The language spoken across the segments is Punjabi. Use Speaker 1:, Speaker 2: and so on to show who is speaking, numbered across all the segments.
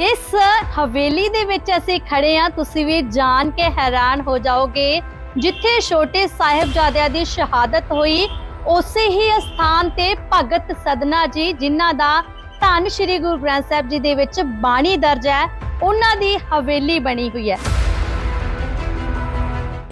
Speaker 1: ਇਸ ਹਵੇਲੀ ਦੇ ਵਿੱਚ ਅਸੀਂ ਖੜੇ ਆ ਤੁਸੀਂ ਵੀ ਜਾਣ ਕੇ ਹੈਰਾਨ ਹੋ ਜਾਓਗੇ। ਜਿੱਥੇ ਛੋਟੇ ਸਾਹਿਬਜ਼ਾਦਿਆਂ ਦੀ ਸ਼ਹਾਦਤ ਹੋਈ, ਉਸੇ ਹੀ ਸਥਾਨ ਤੇ ਭਗਤ ਸਦਨਾ ਜੀ, ਜਿਨ੍ਹਾਂ ਦਾ ਧੰਨ ਸ਼੍ਰੀ ਗੁਰੂ ਗ੍ਰੰਥ ਸਾਹਿਬ ਜੀ ਦੇ ਵਿੱਚ ਬਾਣੀ ਦਰਜ ਹੈ, ਉਹਨਾਂ ਦੀ ਹਵੇਲੀ ਬਣੀ ਹੋਈ ਹੈ।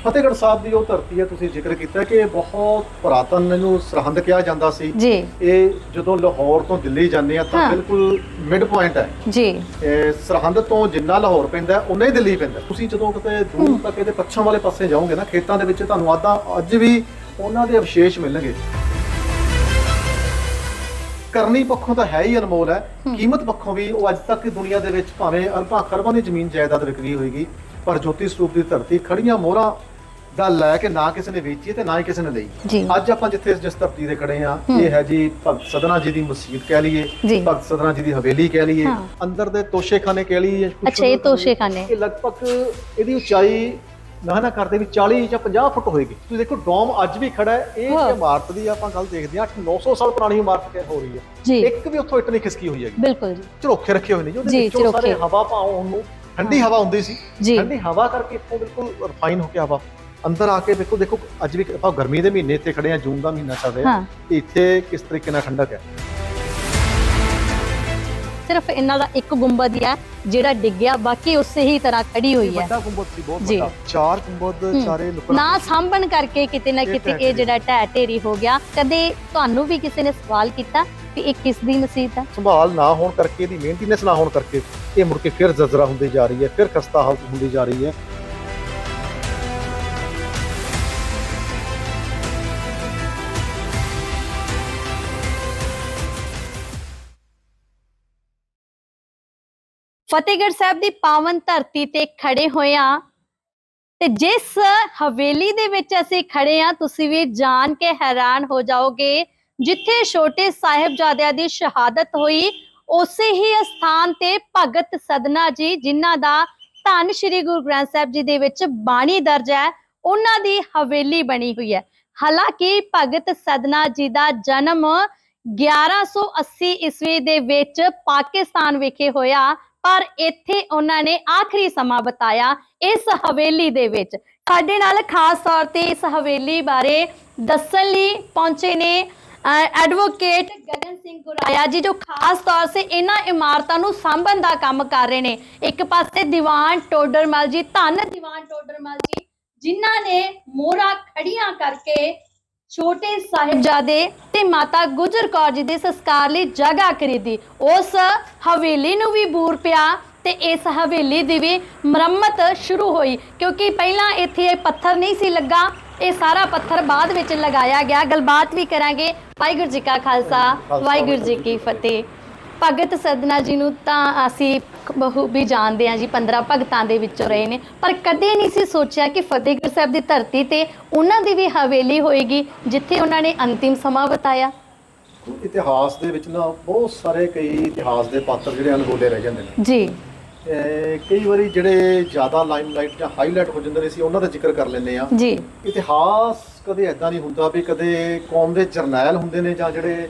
Speaker 2: ਫਤਿਹਗੜ੍ਹ ਸਾਹਿਬ ਦੀ ਉਹ ਧਰਤੀ ਹੈ ਤੁਸੀਂ ਜ਼ਿਕਰ ਕੀਤਾ ਕਿ ਇਹ ਬਹੁਤ ਪੁਰਾਤਨ ਇਹਨੂੰ ਸਰਹੰਦ ਕਿਹਾ ਜਾਂਦਾ ਸੀ।
Speaker 1: ਜੀ।
Speaker 2: ਇਹ ਜਦੋਂ ਲਾਹੌਰ ਤੋਂ ਦਿੱਲੀ ਜਾਂਦੇ ਆ ਤਾਂ
Speaker 1: ਹਾਂ।
Speaker 2: ਬਿਲਕੁਲ ਮਿਡ ਪੁਆਇੰਟ ਹੈ।
Speaker 1: ਜੀ।
Speaker 2: ਇਹ ਸਰਹੰਦ ਤੋਂ ਜਿੰਨਾ ਲਾਹੌਰ ਪੈਂਦਾ ਉਨਾ ਹੀ ਦਿੱਲੀ ਪੈਂਦਾ ਤੁਸੀਂ ਜਦੋਂ ਕਿਤੇ ਦੂਰ ਤੱਕ ਇਹਦੇ ਪੱਛਮ ਵਾਲੇ ਪਾਸੇ ਜਾਓਗੇ ਨਾ ਖੇਤਾਂ ਦੇ ਵਿੱਚ ਤੁਹਾਨੂੰ ਆਦਾ ਅੱਜ ਵੀ ਉਹਨਾਂ ਦੇ ਅਵਸ਼ੇਸ਼ ਮਿਲਣਗੇ। ਕਰਨੀ ਪੱਖੋਂ ਤਾਂ ਹੈ ਹੀ ਅਨਮੋਲ ਹੈ। ਕੀਮਤ ਪੱਖੋਂ ਵੀ ਉਹ ਅੱਜ ਤੱਕ ਦੁਨੀਆ ਦੇ ਵਿੱਚ ਭਾਵੇਂ ਅਰਬਾਂ ਖਰਬਾਂ ਦੀ ਜ਼ਮੀਨ ਜਾਇਦਾਦ ਵਿਕਰੀ ਹੋਏਗੀ। ਪਰ ਜੋਤੀ ਸਰੂਪ ਦੀ ਧਰਤੀ ਖੜੀਆਂ ਮੋਹਰਾਂ ਦਾ ਲੈ ਕੇ ਨਾ ਕਿਸੇ ਨੇ ਵੇਚੀ ਤੇ ਨਾ ਹੀ ਕਿਸੇ ਨੇ ਲਈ। ਅੱਜ ਆਪਾਂ ਜਿੱਥੇ ਜਿਸ ਧਰਤੀ ਦੇ ਖੜੇ ਆ ਇਹ ਹੈ ਜੀ ਭਗਤ ਸਦਨਾ ਜੀ ਦੀ ਮਸਜਿਦ ਕਹਿ। ਲਈਏ ਭਗਤ ਸਦਨਾ ਜੀ ਦੀ ਹਵੇਲੀ ਕਹਿ ਲਈਏ। ਅੰਦਰ ਦੇ ਤੋਸ਼ੇਖਾਨੇ ਕਹਿ ਲਈਏ
Speaker 1: ਅੱਛਾ, ਇਹ ਤੋਸ਼ੇਖਾਨੇ।
Speaker 2: ਇਹ ਲਗਭਗ ਇਹਦੀ ਉਚਾਈ ਨਾ ਨਾ ਕਰਦੇ ਵੀ 40 ਜਾਂ 50 ਫੁੱਟ ਹੋਏਗੀ ਤੁਸੀਂ ਦੇਖੋ ਡੋਮ ਅੱਜ ਵੀ ਖੜਾ ਹੈ ਇਹ। ਇਮਾਰਤ ਦੀ ਆਪਾਂ ਗੱਲ ਦੇਖਦੇ ਹਾਂ 900 ਸਾਲ ਪੁਰਾਣੀ ਇਮਾਰਤ ਕਹਿ ਹੋ ਰਹੀ ਹੈ ਇੱਕ ਵੀ ਉੱਥੋਂ ਇੱਟ ਨਹੀਂ ਖਿਸਕੀ ਹੋਈ ਹੈਗੀ
Speaker 1: ਬਿਲਕੁਲ ਜੀ
Speaker 2: ਝਰੋਖੇ ਰੱਖੇ ਹੋਏ ਨੇ ਜੀ ਉਹਦੇ ਵਿੱਚੋਂ ਸਾਰੇ। ਹਵਾ ਭਾਉ ਨੂੰ ਠੰਡੀ ਹਵਾ ਹੁੰਦੀ ਸੀ।
Speaker 1: ਜੀ।
Speaker 2: ਠੰਡੀ ਹਵਾ ਕਰਕੇ ਇੱਥੋਂ ਬਿਲਕੁਲ ਰਿਫਾਈਨ ਹੋ ਕੇ ਹਵਾ ਅੰਦਰ ਆ ਕੇ ਦੇਖੋ ਦੇਖੋ ਅੱਜ ਵੀ ਆਪਾਂ ਗਰਮੀ ਦੇ ਮਹੀਨੇ ਇੱਥੇ ਖੜੇ ਆ ਜੂਨ ਦਾ ਮਹੀਨਾ ਚੱਲ ਰਿਹਾ।
Speaker 1: ਹਾਂ।
Speaker 2: ਤੇ ਇੱਥੇ ਕਿਸ ਤਰੀਕੇ ਨਾਲ ਠੰਡਕ ਹੈ?
Speaker 1: ਸਿਰਫ ਇਹਨਾਂ ਦਾ ਇੱਕ ਗੁੰਬਦ ਹੀ ਹੈ ਜਿਹੜਾ ਡਿੱਗਿਆ ਬਾਕੀ ਉਸੇ ਹੀ ਤਰ੍ਹਾਂ ਖੜੀ ਹੋਈ ਹੈ।
Speaker 2: ਵੱਡਾ ਗੁੰਬਦ ਸੀ ਬਹੁਤ
Speaker 1: ਜੀ।
Speaker 2: ਵੱਡਾ। ਚਾਰ ਗੁੰਬਦ
Speaker 1: ਹੂੰ।
Speaker 2: ਚਾਰੇ
Speaker 1: ਨਾ ਸਾਂਭਣ ਕਰਕੇ ਕਿਤੇ ਨਾ
Speaker 2: ਇਹ
Speaker 1: ਕਿਤੇ
Speaker 2: ਢਹਿ
Speaker 1: ਇਹ ਜਿਹੜਾ ਢਹਿ ਢੇਰੀ ਹੋ ਗਿਆ। ਕਦੇ ਤੁਹਾਨੂੰ ਵੀ ਕਿਸੇ ਨੇ ਸਵਾਲ ਕੀਤਾ? ਵੀ ਇਹ ਕਿਸ ਦੀ ਮਸਜਿਦ ਹੈ?
Speaker 2: ਸੰਭਾਲ ਨਾ ਹੋਣ ਕਰਕੇ ਇਹਦੀ ਮੇਨਟੇਨੈਂਸ ਨਾ ਹੋਣ ਕਰਕੇ ਇਹ ਮੁੜ ਕੇ ਫਿਰ ਜ਼ਜ਼ਰਾ ਹੁੰਦੀ ਜਾ ਰਹੀ ਹੈ ਫਿਰ ਖਸਤਾ ਹਾਲਤ ਹੁੰਦੀ ਜਾ ਰਹੀ ਹੈ।
Speaker 1: ਫਤਿਹਗੜ੍ਹ ਸਾਹਿਬ ਦੀ ਪਾਵਨ ਧਰਤੀ ਤੇ ਖੜੇ ਹੋਏ ਆ ਤੇ ਜਿਸ ਹਵੇਲੀ ਦੇ ਵਿੱਚ ਅਸੀਂ ਖੜੇ ਆ ਤੁਸੀਂ ਵੀ ਜਾਣ ਕੇ ਹੈਰਾਨ ਹੋ ਜਾਓਗੇ। ਜਿੱਥੇ ਛੋਟੇ ਸਾਹਿਬਜ਼ਾਦਿਆਂ ਦੀ ਸ਼ਹਾਦਤ ਹੋਈ, ਉਸੇ ਹੀ ਸਥਾਨ ਤੇ ਭਗਤ ਸਦਨਾ ਜੀ, ਜਿਨ੍ਹਾਂ ਦਾ ਧੰਨ ਸ਼੍ਰੀ ਗੁਰੂ ਗ੍ਰੰਥ ਸਾਹਿਬ ਜੀ ਦੇ ਵਿੱਚ ਬਾਣੀ ਦਰਜ ਹੈ, ਉਹਨਾਂ ਦੀ ਹਵੇਲੀ ਬਣੀ ਹੋਈ ਹੈ। ਹਾਲਾਂਕਿ ਭਗਤ ਸਦਨਾ ਜੀ ਦਾ ਜਨਮ 1180 ਈਸਵੀ ਦੇ ਵਿੱਚ ਪਾਕਿਸਤਾਨ ਵਿਖੇ ਹੋਇਆ, ਪਰ ਇੱਥੇ ਉਹਨਾਂ ਨੇ ਆਖਰੀ ਸਮਾਂ ਬਤਾਇਆ ਇਸ ਹਵੇਲੀ ਦੇ ਵਿੱਚ। ਸਾਡੇ ਨਾਲ ਖਾਸ ਤੌਰ ਤੇ ਇਸ ਹਵੇਲੀ ਬਾਰੇ ਦੱਸਣ ਲਈ ਪਹੁੰਚੇ ਨੇ ਐਡਵੋਕੇਟ ਗਗਨ ਸਿੰਘ ਗੁਰਾਇਆ ਜੀ ਜੋ ਖਾਸ ਤੌਰ ਸੇ ਇਹਨਾਂ ਇਮਾਰਤਾਂ ਨੂੰ ਸਾਂਭਣ ਦਾ ਕੰਮ ਕਰ ਰਹੇ ਨੇ। ਇੱਕ ਪਾਸੇ ਦੀਵਾਨ ਟੋਡਰਮਲ ਜੀ, ਧੰਨ ਦੀਵਾਨ ਟੋਡਰਮਲ ਜੀ, ਜਿਨ੍ਹਾਂ ਨੇ ਮੋਹਰਾਂ ਖੜੀਆਂ ਕਰਕੇ ਛੋਟੇ ਸਾਹਿਬਜ਼ਾਦੇ ਤੇ ਮਾਤਾ ਗੁਜਰ ਕੌਰ ਜੀ ਦੇ ਸੰਸਕਾਰ ਲਈ ਜਗ੍ਹਾ ਖਰੀਦੀ। ਉਸ ਹਵੇਲੀ ਨੂੰ ਵੀ ਬੂਰ ਪਿਆ ਤੇ ਇਸ ਹਵੇਲੀ ਦੀ ਵੀ ਮੁਰੰਮਤ ਸ਼ੁਰੂ ਹੋਈ, ਕਿਉਂਕਿ ਪਹਿਲਾਂ ਇੱਥੇ ਇਹ ਪੱਥਰ ਨਹੀਂ ਸੀ ਲੱਗਾ। ਇਹ ਸਾਰਾ ਪੱਥਰ ਬਾਅਦ ਵਿੱਚ ਲਗਾਇਆ ਗਿਆ। ਗੱਲਬਾਤ ਵੀ ਕਰਾਂਗੇ। ਵਾਹਿਗੁਰੂ ਜੀ ਕਾ ਖਾਲਸਾ ਵਾਹਿਗੁਰੂ ਜੀ ਕੀ ਫਤਿਹ। ਭਗਤ ਸਦਨਾ ਜੀ ਨੂੰ ਤਾਂ ਅਸੀਂ ਬਹੁ ਵੀ ਜਾਣਦੇ ਹਾਂ ਜੀ 15 ਭਗਤਾਂ ਦੇ ਵਿੱਚੋਂ ਰਹੇ ਨੇ। ਪਰ ਕਦੇ ਨਹੀਂ ਸੀ ਸੋਚਿਆ ਕਿ ਫਤਿਹਗੜ੍ਹ ਸਾਹਿਬ ਦੀ ਧਰਤੀ ਤੇ ਉਹਨਾਂ ਦੀ ਵੀ ਹਵੇਲੀ ਹੋਏਗੀ ਜਿੱਥੇ ਉਹਨਾਂ ਨੇ ਅੰਤਿਮ ਸਮਾਂ ਬਿਤਾਇਆ।
Speaker 2: ਇਤਿਹਾਸ ਦੇ ਵਿੱਚ ਨਾ ਬਹੁਤ ਸਾਰੇ ਕਈ ਇਤਿਹਾਸ ਦੇ ਪਾਤਰ ਜਿਹੜੇ ਅਣਗੋਲੇ ਰਹਿ ਜਾਂਦੇ ਨੇ।
Speaker 1: ਜੀ।
Speaker 2: ਕਈ ਵਾਰੀ ਜਿਹੜੇ ਜ਼ਿਆਦਾ ਲਾਈਮਲਾਈਟ ਜਾਂ ਹਾਈਲਾਈਟ ਹੋ ਜਾਂਦੇ ਨੇ ਸੀ ਉਹਨਾਂ ਦਾ ਜ਼ਿਕਰ ਕਰ ਲੈਂਦੇ ਆ
Speaker 1: ਜੀ।
Speaker 2: ਇਤਿਹਾਸ ਕਦੇ ਐਦਾਂ ਨਹੀਂ ਹੁੰਦਾ ਵੀ ਕਦੇ ਕੌਮ ਦੇ ਜਰਨੈਲ ਹੁੰਦੇ ਨੇ ਜਾਂ ਜਿਹੜੇ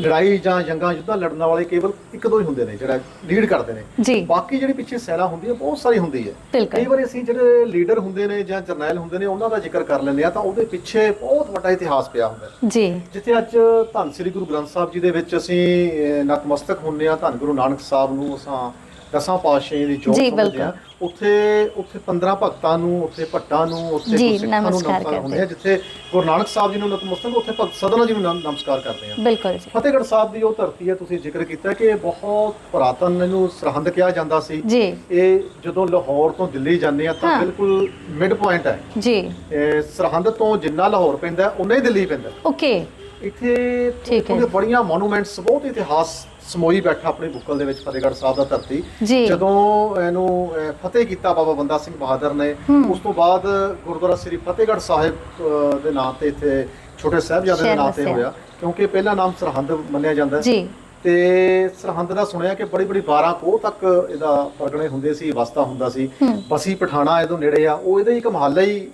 Speaker 2: ਲੜਾਈ ਜਾਂ ਜੰਗਾਂ ਯੁੱਧਾਂ ਲੜਨ ਵਾਲੇ ਕੇਵਲ ਇੱਕ ਦੋ ਹੀ ਹੁੰਦੇ ਨੇ ਜਿਹੜਾ ਲੀਡ ਕਰਦੇ ਨੇ। ਬਾਕੀ ਜਿਹੜੀ ਪਿੱਛੇ ਸੈਨਾ ਹੁੰਦੀ ਹੈ ਬਹੁਤ ਸਾਰੀ ਹੁੰਦੀ ਹੈ। ਕਈ ਵਾਰੀ ਅਸੀਂ ਜਿਹੜੇ ਲੀਡਰ ਹੁੰਦੇ ਨੇ ਜਾਂ ਜਰਨੈਲ ਹੁੰਦੇ ਨੇ ਉਹਨਾਂ ਦਾ ਜ਼ਿਕਰ ਕਰ ਲੈਂਦੇ ਆ ਤਾਂ ਉਹਦੇ ਪਿੱਛੇ ਬਹੁਤ ਵੱਡਾ ਇਤਿਹਾਸ ਪਿਆ ਹੁੰਦਾ
Speaker 1: ਜੀ।
Speaker 2: ਜਿੱਥੇ ਅੱਜ ਧੰਨ ਸ੍ਰੀ ਗੁਰੂ ਗ੍ਰੰਥ ਸਾਹਿਬ ਜੀ ਦੇ ਵਿੱਚ ਅਸੀਂ ਨਤਮਸਤਕ ਹੁੰਨੇ ਆ ਧੰਨ ਗੁਰੂ ਨਾਨਕ ਸਾਹਿਬ ਨੂੰ ਅਸਾਂ ਦਸਾਂ ਪਾਤਸ਼ਾਹੀਆਂ ਦੀ ਜੋਤ
Speaker 1: ਜੀ,
Speaker 2: ਆ ਉੱਥੇ ਉੱਥੇ 15 ਭਗਤਾਂ ਨੂੰ ਉੱਥੇ ਭੱਟਾਂ ਨੂੰ ਉੱਥੇ
Speaker 1: ਜੀ,
Speaker 2: ਗੁਰਸਿੱਖਾਂ ਨੂੰ
Speaker 1: ਨਮਸਕਾਰ
Speaker 2: ਨਮਸਕਾਰ ਹੁੰਦੇ
Speaker 1: ਕਰਦੇ
Speaker 2: ਆ ਜਿੱਥੇ ਗੁਰੂ ਨਾਨਕ ਸਾਹਿਬ ਜੀ ਨੂੰ ਨਤਮਸਤਕ ਉੱਥੇ ਭਗਤ ਸਦਨਾ ਜੀ ਨੂੰ ਨਮ- ਨਮਸਕਾਰ ਕਰਦੇ ਆ
Speaker 1: ਬਿਲਕੁਲ ਜੀ।
Speaker 2: ਫਤਿਹਗੜ੍ਹ ਸਾਹਿਬ ਦੀ ਉਹ ਧਰਤੀ ਹੈ ਤੁਸੀਂ ਜ਼ਿਕਰ ਕੀਤਾ ਕਿ ਇਹ ਬਹੁਤ ਪੁਰਾਤਨ ਇਹਨੂੰ ਸਰਹੰਦ ਕਿਹਾ ਜਾਂਦਾ ਸੀ।
Speaker 1: ਜੀ।
Speaker 2: ਇਹ ਜਦੋਂ ਲਾਹੌਰ ਤੋਂ ਦਿੱਲੀ ਜਾਂਦੇ ਆ ਤਾਂ
Speaker 1: ਹਾਂ।
Speaker 2: ਬਿਲਕੁਲ ਮਿਡ ਪੁਆਇੰਟ ਹੈ।
Speaker 1: ਜੀ।
Speaker 2: ਇਹ ਸਰਹੰਦ ਤੋਂ ਜਿੰਨਾ ਲਾਹੌਰ ਪੈਂਦਾ ਉਨਾ ਹੀ ਦਿੱਲੀ ਪੈਂਦਾ।
Speaker 1: ਓਕੇ।
Speaker 2: ਇੱਥੇ
Speaker 1: ਠੀਕ ਹੈ।
Speaker 2: ਉਹਦੇ ਬੜੀਆਂ ਮੋਨੂਮੈਂਟਸ ਬਹੁਤ ਇਤਿਹਾਸ ਸਮੋਈ ਬੈਠਾ ਆਪਣੀ ਬੁੱਕਲ ਦੇ ਵਿੱਚ ਫਤਿਹਗੜ੍ਹ ਸਾਹਿਬ ਦਾ ਧਰਤੀ।
Speaker 1: ਜੀ।
Speaker 2: ਜਦੋਂ ਇਹਨੂੰ ਅਹ, ਫਤਿਹ ਕੀਤਾ ਬਾਬਾ ਬੰਦਾ ਸਿੰਘ ਬਹਾਦਰ ਨੇ। ਉਸ ਤੋਂ ਬਾਅਦ ਗੁਰਦੁਆਰਾ ਸ੍ਰੀ ਫਤਿਹਗੜ੍ਹ ਸਾਹਿਬ ਅਹ, ਦੇ ਨਾਂ ਤੇ ਇੱਥੇ ਛੋਟੇ ਸਾਹਿਬਜ਼ਾਦੇ ਦੇ
Speaker 1: ਸ਼ਹਿਰ
Speaker 2: ਨਾਂ ਤੇ
Speaker 1: ਵਸਿਆ।
Speaker 2: ਹੋਇਆ। ਕਿਉਂਕਿ ਪਹਿਲਾ ਨਾਮ ਸਰਹੰਦ ਮੰਨਿਆ ਜਾਂਦਾ ਹੈ।
Speaker 1: ਜੀ।
Speaker 2: ਤੇ ਸਰਹੰਦ ਦਾ ਸੁਣਿਆ ਕਿ ਬੜੀ ਬੜੀ 12 ਕੋਹ ਤੱਕ ਇਹਦਾ ਪਰਗਣੇ ਹੁੰਦੇ ਸੀ ਵਸਤਾ ਹੁੰਦਾ ਸੀ। ਬਸੀ ਪਠਾਣਾ ਇਹਦੋਂ ਨੇੜੇ ਆ। ਉਹ ਇਹਦਾ ਇੱਕ ਮਹੱਲਾ ਹੀ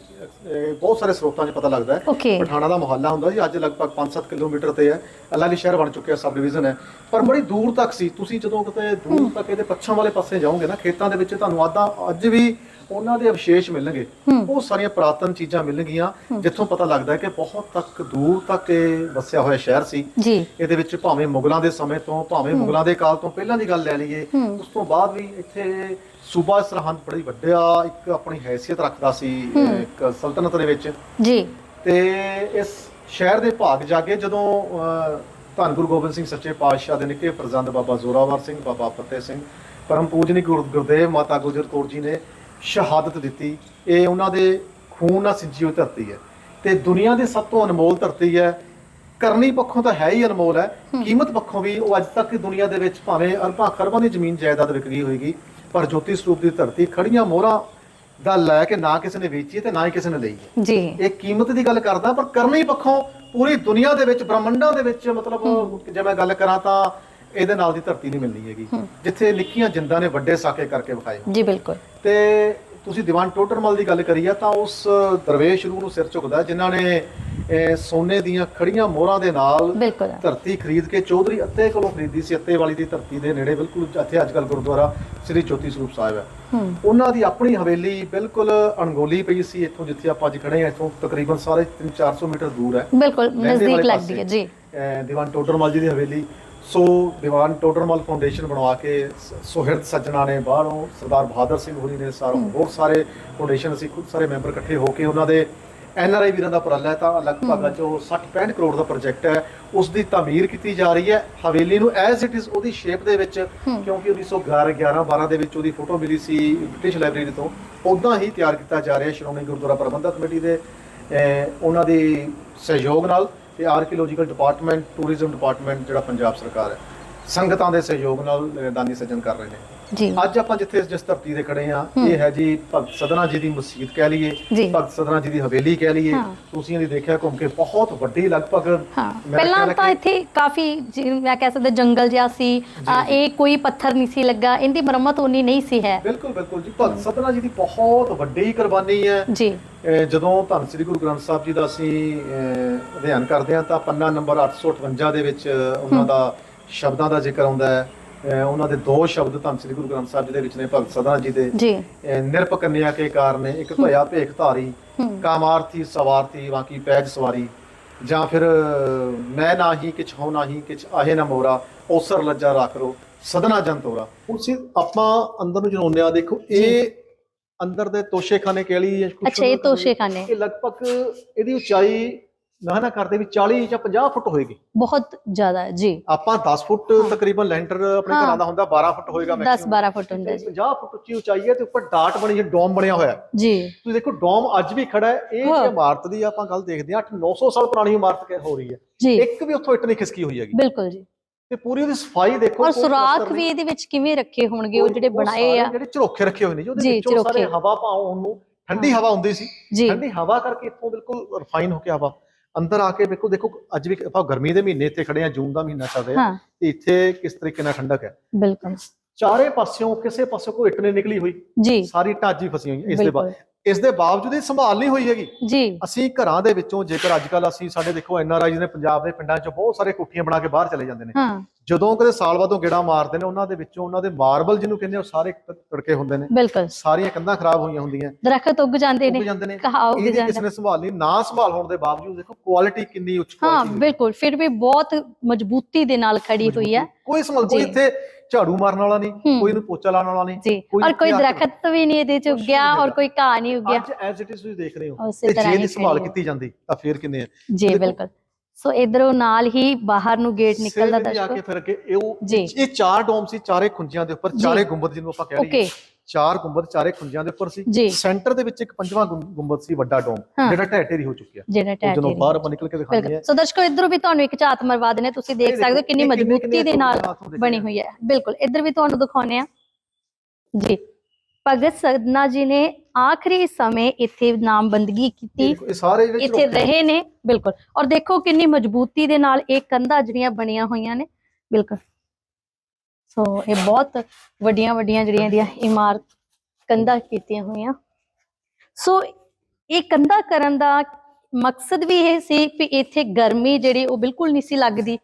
Speaker 2: ਬਹੁਤ ਸਾਰੇ ਸਰੋਤਾਂ 'ਚ ਪਤਾ ਲੱਗਦਾ ਹੈ। ਪਠਾਣਾ ਦਾ ਮੁਹੱਲਾ ਹੁੰਦਾ ਸੀ। ਅੱਜ ਲਗਭਗ 5-7 ਕਿਲੋਮੀਟਰ ਤੇ ਹੈ। ਅਲੱਗ ਸ਼ਹਿਰ ਬਣ ਚੁੱਕਿਆ ਸਬ ਡਿਵੀਜ਼ਨ ਹੈ। ਪਰ ਬੜੀ ਦੂਰ ਤੱਕ ਸੀ। ਤੁਸੀਂ ਜਦੋਂ ਕਿਤੇ ਦੂਰ ਤੱਕ ਇਹਦੇ ਪੱਛਮ ਵਾਲੇ ਪਾਸੇ ਜਾਓਗੇ ਨਾ ਖੇਤਾਂ ਦੇ ਵਿੱਚ ਤੁਹਾਨੂੰ ਆਦਾ ਅੱਜ ਵੀ ਉਹਨਾਂ ਦੇ ਅਵਸ਼ੇਸ਼ ਮਿਲਣਗੇ
Speaker 1: ਹੂੰ।
Speaker 2: ਬਹੁਤ ਸਾਰੀਆਂ ਪ੍ਰਾਤਨ ਚੀਜ਼ਾਂ ਮਿਲਣਗੀਆਂ ਜਿੱਥੋਂ ਪਤਾ ਲੱਗਦਾ ਹੈ ਕਿ ਬਹੁਤ ਤੱਕ ਦੂਰ ਤੱਕ ਇਹ ਵਸਿਆ ਹੋਇਆ ਸ਼ਹਿਰ ਸੀ।
Speaker 1: ਜੀ।
Speaker 2: ਇਹਦੇ ਵਿੱਚ ਭਾਵੇਂ ਮੁਗਲਾਂ ਦੇ ਸਮੇਂ ਤੋਂ ਭਾਵੇਂ ਮੁਗਲਾਂ ਦੇ ਕਾਲ ਤੋਂ ਪਹਿਲਾਂ ਦੀ ਗੱਲ ਲੈ ਲਈਏ। ਉਸ ਤੋਂ ਬਾਅਦ ਵੀ ਇੱਥੇ ਸੂਬਾ ਸਰਹੰਦ ਬੜੀ ਵੱਡਾ ਇੱਕ ਆਪਣੀ ਹੈਸੀਅਤ ਰੱਖਦਾ ਸੀ ਇੱਕ ਸਲਤਨਤ ਦੇ ਵਿੱਚ।
Speaker 1: ਜੀ।
Speaker 2: ਤੇ ਇਸ ਸ਼ਹਿਰ ਦੇ ਭਾਗ ਜਾਗੇ ਜਦੋਂ ਧੰਨ ਗੁਰੂ ਗੋਬਿੰਦ ਸਿੰਘ ਸੱਚੇ ਪਾਤਸ਼ਾਹ ਦੇ ਨਿੱਕੇ ਫਰਜ਼ੰਦ ਬਾਬਾ ਜ਼ੋਰਾਵਰ ਸਿੰਘ ਬਾਬਾ ਫਤਿਹ ਸਿੰਘ ਪਰਮ ਪੂਜਨੀ ਗੁਰ ਗੁਰਦੇਵ ਮਾਤਾ ਗੁਜਰ ਕੌਰ ਜੀ ਨੇ ਸ਼ਹਾਦਤ ਦਿੱਤੀ। ਇਹ ਉਹਨਾਂ ਦੇ ਖੂਨ ਨਾਲ ਸਿੰਜੀ ਹੋਈ ਧਰਤੀ ਹੈ। ਤੇ ਦੁਨੀਆ ਦੀ ਸਭ ਤੋਂ ਅਨਮੋਲ ਧਰਤੀ ਹੈ। ਕਰਨੀ ਪੱਖੋਂ ਤਾਂ ਹੈ ਹੀ ਅਨਮੋਲ ਹੈ। ਕੀਮਤ ਪੱਖੋਂ ਵੀ ਉਹ ਅੱਜ ਤੱਕ ਦੁਨੀਆ ਦੇ ਵਿੱਚ ਭਾਵੇਂ ਅਰਬਾਂ ਖਰਬਾਂ ਦੀ ਜ਼ਮੀਨ ਜਾਇਦਾਦ ਵਿਕ ਗਈ ਹੋਏਗੀ ਪਰ ਜੋਤੀ ਸਰੂਪ ਦੀ ਧਰਤੀ ਖੜੀਆਂ ਮੋਹਰਾਂ ਦਾ ਲੈ ਕੇ ਨਾ ਕਿਸੇ ਨੇ ਵੇਚੀ ਤੇ ਨਾ ਹੀ ਕਿਸੇ ਨੇ ਲਈ ਹੈ।
Speaker 1: ਜੀ।
Speaker 2: ਇਹ ਕੀਮਤ ਦੀ ਗੱਲ ਕਰਦਾ ਪਰ ਕਰਨੀ ਪੱਖੋਂ ਪੂਰੀ ਦੁਨੀਆ ਦੇ ਵਿੱਚ ਬ੍ਰਹਮੰਡਾਂ ਦੇ ਵਿੱਚ ਮਤਲਬ ਜੇ ਮੈਂ ਗੱਲ ਕਰਾਂ ਤਾਂ ਇਹਦੇ ਨਾਲ ਦੀ ਧਰਤੀ ਨਹੀਂ ਮਿਲਣੀ ਹੈਗੀ। ਜਿੱਥੇ ਲਿਖੀਆਂ ਜਿੰਦਾਂ ਨੇ ਵੱਡੇ ਸਾਕੇ ਕਰਕੇ ਵਿਖਾਏ।
Speaker 1: ਜੀ ਬਿਲਕੁਲ।
Speaker 2: ਤੇ ਤੁਸੀਂ ਦੀਵਾਨ ਟੋਟਰਮਲ ਦੀ ਗੱਲ ਕਰੀ ਆ ਤਾਂ ਉਸ ਦਰਵੇਸ਼ ਰੂਹ ਨੂੰ ਸਿਰ ਝੁਕਦਾ ਜਿਨ੍ਹਾਂ ਨੇ ਸੋਨੇ ਦੀਆਂ ਖੜੀਆਂ ਮੋਹਰਾਂ ਦੇ ਨਾਲ ਧਰਤੀ ਖਰੀਦ ਕੇ ਚੌਧਰੀ ਅੱਤੇ ਕੋਲੋਂ ਖਰੀਦੀ ਸੀ ਅੱਤੇ ਵਾਲੀ ਦੀ ਧਰਤੀ ਦੇ ਨੇੜੇ ਬਿਲਕੁਲ ਇੱਥੇ ਅੱਜ ਕੱਲ੍ਹ ਗੁਰਦੁਆਰਾ ਸ੍ਰੀ ਜੋਤੀ ਸਰੂਪ ਸਾਹਿਬ ਹੈ। ਉਹਨਾਂ ਦੀ ਆਪਣੀ ਹਵੇਲੀ ਬਿਲਕੁਲ ਅਣਗੋਲੀ ਪਈ ਸੀ ਇੱਥੋਂ ਜਿੱਥੇ ਆਪਾਂ ਅੱਜ ਖੜੇ ਹਾਂ ਇੱਥੋਂ ਤਕਰੀਬਨ ਸਾਰੇ 3-400 ਮੀਟਰ ਦੂਰ ਹੈ।
Speaker 1: ਬਿਲਕੁਲ ਨਜ਼ਦੀਕ ਲੱਗਦੀ ਹੈ। ਜੀ।
Speaker 2: ਦੀਵਾਨ ਟੋਡਰਮਲ ਜੀ ਦੀ ਹਵੇਲੀ ਸੋ ਦੀਵਾਨ ਟੋਡਰਮਲ ਫਾਊਂਡੇਸ਼ਨ ਬਣਵਾ ਕੇ ਸੁਹਿਰਦ ਸੱਜਣਾ ਨੇ ਬਾਹਰੋਂ ਸਰਦਾਰ ਬਹਾਦਰ ਸਿੰਘ ਹੋਰੀ ਨੇ ਸਾਰੇ ਬਹੁਤ ਸਾਰੇ ਫਾਊਂਡੇਸ਼ਨ ਅਸੀਂ ਖੁਦ ਸਾਰੇ ਮੈਂਬਰ ਇਕੱਠੇ ਹੋ ਕੇ ਉਹਨਾਂ ਦੇ ਐਨ ਆਰ ਆਈ ਵੀਰਾਂ ਦਾ ਉਪਰਾਲਾ ਹੈ। ਤਾਂ ਲਗਭਗ ਜੋ 60-65 ਕਰੋੜ ਦਾ ਪ੍ਰੋਜੈਕਟ ਹੈ। ਉਸ ਦੀ ਤਾਮੀਰ ਕੀਤੀ ਜਾ ਰਹੀ ਹੈ। ਹਵੇਲੀ ਨੂੰ ਐਜ਼ ਇਟ ਇਜ਼ ਉਹਦੀ ਸ਼ੇਪ ਦੇ ਵਿੱਚ ਕਿਉਂਕਿ 1911 11 12 ਦੇ ਵਿੱਚ ਉਹਦੀ ਫੋਟੋ ਮਿਲੀ ਸੀ ਬ੍ਰਿਟਿਸ਼ ਲਾਇਬ੍ਰੇਰੀ ਤੋਂ। ਉਦਾਂ ਹੀ ਤਿਆਰ ਕੀਤਾ ਜਾ ਰਿਹਾ ਸ਼੍ਰੋਮਣੀ ਗੁਰਦੁਆਰਾ ਪ੍ਰਬੰਧਕ ਕਮੇਟੀ ਦੇ ਉਹਨਾਂ ਦੀ ਸਹਿਯੋਗ ਨਾਲ। ਤੇ ਆਰਕੀਓਲੋਜੀਕਲ ਡਿਪਾਰਟਮੈਂਟ ਟੂਰਿਜ਼ਮ ਡਿਪਾਰਟਮੈਂਟ ਜਿਹੜਾ ਪੰਜਾਬ ਸਰਕਾਰ ਹੈ। ਸੰਗਤਾਂ ਦੇ ਸਹਿਯੋਗ ਨਾਲ ਦਾਨੀ ਸੱਜਣ ਕਰ ਰਹੇ ਨੇ।
Speaker 1: ਜੀ।
Speaker 2: ਅੱਜ ਆਪਾਂ ਜਿੱਥੇ ਜਿਸ ਧਰਤੀ ਤੇ ਖੜੇ ਆ ਇਹ ਹੈ ਜੀ ਭਗਤ ਸਦਨਾ ਜੀ ਦੀ ਮਸਜਿਦ ਕਹਿ। ਲਈਏ ਭਗਤ ਸਦਨਾ ਜੀ ਦੀ ਹਵੇਲੀ ਕਹਿ ਲਈਏ। ਤੁਸੀਂ ਇਹਦੀ ਦੇਖਿਆ ਘੁੰਮ ਕੇ ਬਹੁਤ ਵੱਡੀ ਲਗਭਗ
Speaker 1: ਪਹਿਲਾਂ ਤਾਂ ਇੱਥੇ ਕਾਫੀ ਮੈਂ ਕਹਿ ਸਕਦਾ ਜੰਗਲ ਜਿਹਾ ਸੀ। ਇਹ ਕੋਈ ਪੱਥਰ ਨਹੀਂ ਸੀ ਲੱਗਾ। ਇਹਦੀ ਮੁਰੰਮਤ ਉਨੀ ਨਹੀਂ ਸੀ ਹੈ।
Speaker 2: ਬਿਲਕੁਲ ਬਿਲਕੁਲ ਜੀ। ਭਗਤ ਸਦਨਾ ਜੀ ਦੀ ਬਹੁਤ ਵੱਡੀ ਕੁਰਬਾਨੀ ਹੈ।
Speaker 1: ਜੀ।
Speaker 2: ਜਦੋਂ ਧੰਨ ਸ੍ਰੀ ਗੁਰੂ ਗ੍ਰੰਥ ਸਾਹਿਬ ਜੀ ਦਾ ਅਸੀਂ ਅਧਿਐਨ ਕਰਦੇ ਹਾਂ ਤਾਂ ਪੰਨਾ ਨੰਬਰ 858 ਦੇ ਵਿੱਚ ਉਹਨਾਂ ਦਾ ਸ਼ਬਦਾਂ ਦਾ ਜ਼ਿਕਰ ਆਉਂਦਾ ਹੈ। ਉਹਨਾਂ ਦੇ ਦੋ ਸ਼ਬਦ ਧੰਨ ਸ੍ਰੀ ਗੁਰੂ ਗ੍ਰੰਥ ਸਾਹਿਬ ਜੀ ਦੇ ਵਿੱਚ ਨੇ ਭਗਤ ਸਦਨਾ ਜੀ ਦੇ।
Speaker 1: ਜੀ।
Speaker 2: ਅਹ, ਨਿਰਪ ਕੰਨਿਆ ਕੇ ਕਾਰਨੇ ਇੱਕ ਭਇਆ ਭੇਖ ਧਾਰੀ
Speaker 1: ਹੂੰ।
Speaker 2: ਕਾਮਾਰਥੀ ਸਵਾਰਥੀ ਬਾਕੀ ਪੈਜ ਸਵਾਰੀ। ਜਾਂ ਫਿਰ ਮੈਂ ਨਾਹੀ ਕਿਛ ਹੋ ਨਾਹੀ ਕਿਛ ਆਹੇ ਨਾ ਮੋਰਾ ਔਸਰ ਲੱਜਾ ਰੱਖ ਰੋ ਸਦਨਾ ਜੰਤੋਰਾ ਹੁਣ ਸੀ ਆਪਾਂ ਅੰਦਰ ਨੂੰ ਜਨਾਉਂਦੇ ਆ ਦੇਖੋ ਇਹ ਅੰਦਰ ਦੇ ਤੋਸ਼ੇਖਾਨੇ ਕਹਿ ਲਈ
Speaker 1: ਅੱਛਾ ਇਹ। ਤੋਸ਼ੇਖਾਨੇ।
Speaker 2: ਇਹ ਲਗਭਗ ਇਹਦੀ ਉਚਾਈ ਨਾ ਨਾ ਕਰਦੇ ਵੀ 40 ਜਾਂ 50 ਫੁੱਟ ਹੋਏਗੀ।
Speaker 1: ਬਹੁਤ ਜ਼ਿਆਦਾ ਹੈ, ਜੀ।
Speaker 2: ਆਪਾਂ 10 ਫੁੱਟ ਤਕਰੀਬਨ ਲੈਂਟਰ ਆਪਣੇ। ਘਰਾਂ ਦਾ ਹੁੰਦਾ 12 ਫੁੱਟ ਹੋਏਗਾ
Speaker 1: 10 12 ਫੁੱਟ ਹੁੰਦਾ ਜੀ।
Speaker 2: 50 ਫੁੱਟ ਉੱਚੀ ਉਚਾਈ ਹੈ ਤੇ ਉੱਪਰ ਡਾਟ ਬਣੀ ਹੈ ਡੋਮ ਬਣਿਆ ਹੋਇਆ
Speaker 1: ਜੀ।
Speaker 2: ਤੁਸੀਂ ਦੇਖੋ ਡੋਮ ਅੱਜ ਵੀ ਖੜਾ ਹੈ ਇਹ
Speaker 1: ਹਾਂ।
Speaker 2: ਜੇ ਇਮਾਰਤ ਦੀ ਆਪਾਂ ਗੱਲ ਦੇਖਦੇ ਹਾਂ 8 900 ਸਾਲ ਪੁਰਾਣੀ ਇਮਾਰਤ ਕਹਿ ਹੋ ਰਹੀ ਹੈ। ਇੱਕ ਵੀ ਉੱਥੋਂ ਇੱਟ ਨਹੀਂ ਖਿਸਕੀ ਹੋਈ ਹੈਗੀ।
Speaker 1: ਬਿਲਕੁਲ ਜੀ।
Speaker 2: ਤੇ ਪੂਰੀ ਉਹਦੀ ਸਫ਼ਾਈ ਦੇਖੋ
Speaker 1: ਔਰ ਸੁਰਾਖ ਵੀ ਇਹਦੇ ਵਿੱਚ ਕਿਵੇਂ ਰੱਖੇ ਹੋਣਗੇ ਉਹ ਜਿਹੜੇ ਬਣਾਏ ਆ?
Speaker 2: ਜਿਹੜੇ ਝਰੋਖੇ ਰੱਖੇ ਹੋਏ ਨੇ ਜੀ ਉਹਦੇ ਵਿੱਚੋਂ ਸਾਰੇ। ਹਵਾ ਪਾਉਣ ਨੂੰ ਠੰਡੀ ਹਵਾ ਹੁੰਦੀ ਸੀ। ਠੰਡੀ ਹਵਾ ਕਰਕੇ ਇੱਥੋਂ ਬਿਲਕੁਲ ਰਿਫਾਈਨ ਹੋ ਕੇ ਹਵਾ ਅੰਦਰ ਆ ਕੇ ਵੇਖੋ ਦੇਖੋ ਅੱਜ ਵੀ ਆਪਾਂ ਗਰਮੀ ਦੇ ਮਹੀਨੇ ਇੱਥੇ ਖੜੇ ਆ ਜੂਨ ਦਾ ਮਹੀਨਾ ਚੱਲ ਰਿਹਾ ਤੇ ਇੱਥੇ ਕਿਸ ਤਰੀਕੇ ਨਾਲ ਠੰਡਕ ਹੈ?
Speaker 1: ਬਿਲਕੁਲ।
Speaker 2: ਚਾਰੇ ਪਾਸਿਓਂ ਕਿਸੇ ਪਾਸੇ ਕੋਈ ਇੱਟ ਨਹੀਂ ਨਿਕਲੀ ਹੋਈ।
Speaker 1: ਜੀ।
Speaker 2: ਸਾਰੀ ਢਾਜੀ ਫਸੀ ਹੋਈ। ਇਸ ਦੇ ਬਾਅਦ। ਇਸ ਦੇ ਬਾਵਜੂਦ ਇਹ ਸੰਭਾਲ ਨਹੀਂ ਹੋਈ ਹੈਗੀ।
Speaker 1: ਜੀ।
Speaker 2: ਅਸੀਂ ਘਰਾਂ ਦੇ ਵਿੱਚੋਂ ਜੇਕਰ ਅੱਜ ਕੱਲ ਅਸੀਂ ਸਾਡੇ ਦੇਖੋ ਐਨ ਆਰ ਆਈਜ਼ ਨੇ ਪੰਜਾਬ ਦੇ ਪਿੰਡਾਂ 'ਚ ਬਹੁਤ ਸਾਰੇ ਕੁੱਠੀਆਂ ਬਣਾ ਕੇ ਬਾਹਰ ਚਲੇ ਜਾਂਦੇ ਨੇ।
Speaker 1: ਹਾਂ।
Speaker 2: ਜਦੋਂ ਕਦੇ ਸਾਲ ਬਾਅਦੋਂ ਗੇੜਾ ਮਾਰਦੇ ਨੇ ਉਹਨਾਂ ਦੇ ਵਿੱਚੋਂ ਉਹਨਾਂ ਦੇ ਮਾਰਬਲ ਜਿਹਨੂੰ ਕਹਿੰਦੇ ਆ, ਉਹ ਸਾਰੇ ਤੜਕੇ ਹੁੰਦੇ ਨੇ।
Speaker 1: ਬਿਲਕੁਲ।
Speaker 2: ਸਾਰੀਆਂ ਕੰਧਾਂ ਖਰਾਬ ਹੋਈਆਂ ਹੁੰਦੀਆਂ।
Speaker 1: ਦਰਖਤ ਉੱਗ ਜਾਂਦੇ
Speaker 2: ਉੱਗ
Speaker 1: ਨੇ
Speaker 2: ਜਾਂਦੇ ਨੇ।
Speaker 1: ਕਹਾ ਉੱਗ ਜਾਂਦਾ।
Speaker 2: ਨੇ ਸੰਭਾਲ ਲਈ ਨਾ ਸੰਭਾਲ ਹੋਣ ਦੇ ਬਾਵਜੂਦ ਦੇਖੋ ਕੁਆਲਿਟੀ ਕਿੰਨੀ ਉੱਚ
Speaker 1: ਹਾਂ
Speaker 2: quality ਦੀ।
Speaker 1: ਬਿਲਕੁਲ। ਫਿਰ ਵੀ ਬਹੁਤ ਮਜ਼ਬੂਤੀ ਦੇ ਨਾਲ ਖੜੀ ਹੋਈ ਹੈ।
Speaker 2: ਕੋਈ ਸੰਭਾਲ ਕੋਈ। ਇੱਥੇ ਝਾੜੂ ਮਾਰਨ ਵਾਲਾ ਨਹੀਂ
Speaker 1: ਹੂੰ।
Speaker 2: ਕੋਈ ਨੂੰ ਪੋਚਾ ਲਾਉਣ ਵਾਲਾ ਨਹੀਂ
Speaker 1: ਜੀ
Speaker 2: ਕੋਈ
Speaker 1: ਔਰ ਕੋਈ
Speaker 2: ਕੇ-
Speaker 1: ਦਰਖਤ ਵੀ ਨਹੀਂ ਇਹਦੇ ਚ ਉੱਗਿਆ ਔਰ। ਕੋਈ ਘਾਹ ਨਹੀਂ ਉੱਗਿਆ
Speaker 2: ਅੱਜ ਐਜ਼ ਇਟ ਇਜ਼ ਤੁਸੀਂ ਦੇਖ ਰਹੇ ਹੋ ਤੇ ਜੇ
Speaker 1: ਹੀ
Speaker 2: ਦੀ ਸੰਭਾਲ
Speaker 1: ਹੈ।
Speaker 2: ਕੀਤੀ ਜਾਂਦੀ ਤਾਂ ਫੇਰ ਕਿੰਨੇ ਆ
Speaker 1: ਜੀ ਬਿਲਕੁਲ ਸੋ ਇਧਰੋਂ ਨਾਲ ਹੀ ਬਾਹਰ ਨੂੰ ਗੇਟ ਨਿਕਲਦਾ
Speaker 2: ਆ ਕੇ
Speaker 1: ਦਰਸ਼ਕੋ
Speaker 2: ਫਿਰ ਅੱਗੇ ਇਹ
Speaker 1: ਜੀ।
Speaker 2: ਚਾਰ ਡੋਮ ਸੀ ਚਾਰੇ ਖੁੰਝਿਆਂ ਦੇ ਉੱਪਰ
Speaker 1: ਜੀ।
Speaker 2: ਚਾਰੇ ਗੁੰਬਦ ਜਿਹਨੂੰ ਆਪਾਂ ਕਹਿ ਲਈਏ
Speaker 1: ਓਕੇ
Speaker 2: ਚਾਰ ਗੁੰਬਦ ਚਾਰੇ ਖੁੰਝਿਆਂ ਦੇ ਉੱਪਰ ਸੀ। ਸੈਂਟਰ ਦੇ ਵਿੱਚ ਇੱਕ ਪੰਜਵਾਂ ਗੁੰਬਦ ਸੀ ਵੱਡਾ ਡੋਮ। ਜਿਹੜਾ ਢਹਿ ਢੇਰੀ ਹੋ ਚੁੱਕਿਆ।
Speaker 1: ਜਿਹੜਾ
Speaker 2: ਜਦੋਂ ਬਾਹਰ ਆਪਾਂ ਨਿਕਲ ਕੇ ਦਿਖਾਉਂਦੇ ਆ
Speaker 1: ਸੋ ਦਰਸ਼ਕੋ ਇਧਰੋਂ ਵੀ ਤੁਹਾਨੂੰ ਇੱਕ ਝਾਤ ਮਰਵਾ ਦਨੇ ਤੁਸੀਂ ਦੇਖ ਸਕਦੇ ਹੋ ਕਿੰਨੀ ਮਜ਼ਬੂਤੀ ਦੇ ਨਾਲ ਬਣੀ ਹੋਈ ਹੈ। ਬਿਲਕੁਲ ਇਧਰ ਵੀ ਤੁਹਾਨੂੰ ਦਿਖਾਉਨੇ ਆ ਜੀ। ਭਗਤ ਸਦਨਾ ਜੀ ਨੇ ਆਖਰੀ ਸਮੇਂ ਇੱਥੇ ਨਾਮਬੰਦਗੀ ਕੀਤੀ।
Speaker 2: ਸਾਰੇ
Speaker 1: ਇੱਥੇ ਰਹੇ ਨੇ। ਬਿਲਕੁਲ। ਔਰ ਦੇਖੋ ਕਿੰਨੀ ਮਜ਼ਬੂਤੀ ਦੇ ਨਾਲ ਇਹ ਕੰਧਾਂ ਜਿਹੜੀਆਂ ਬਣੀਆਂ ਹੋਈਆਂ ਨੇ। ਬਿਲਕੁਲ। ਸੋ ਇਹ ਬਹੁਤ ਵੱਡੀਆਂ ਵੱਡੀਆਂ ਜਿਹੜੀਆਂ ਇਹਦੀਆਂ ਇਮਾਰਤ ਕੰਧਾਂ ਕੀਤੀਆਂ ਹੋਈਆਂ ਸੋ ਇਹ ਕੰਧਾਂ ਕਰਨ ਦਾ ਮਕਸਦ ਵੀ ਇਹ ਸੀ ਕਿ ਇੱਥੇ ਗਰਮੀ ਜਿਹੜੀ ਉਹ ਬਿਲਕੁਲ ਨਹੀਂ ਸੀ ਲੱਗਦੀ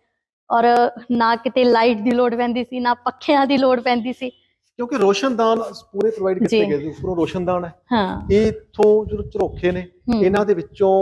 Speaker 1: ਔਰ ਨਾ ਕਿਤੇ ਲਾਈਟ ਦੀ ਲੋੜ ਪੈਂਦੀ ਸੀ ਨਾ ਪੱਖਿਆਂ ਦੀ ਲੋੜ ਪੈਂਦੀ ਸੀ
Speaker 2: ਕਿਉਂਕਿ ਰੋਸ਼ਨਦਾਨ ਪੂਰੇ ਪ੍ਰੋਵਾਈਡ ਕੀਤੇ। ਗਏ ਸੀ ਉੱਪਰੋਂ ਰੋਸ਼ਨਦਾਨ ਹੈ
Speaker 1: ਹਾਂ
Speaker 2: ਇਹ ਇੱਥੋਂ ਜੋ ਝਰੋਖੇ ਨੇ। ਇਹਨਾਂ ਦੇ ਵਿੱਚੋਂ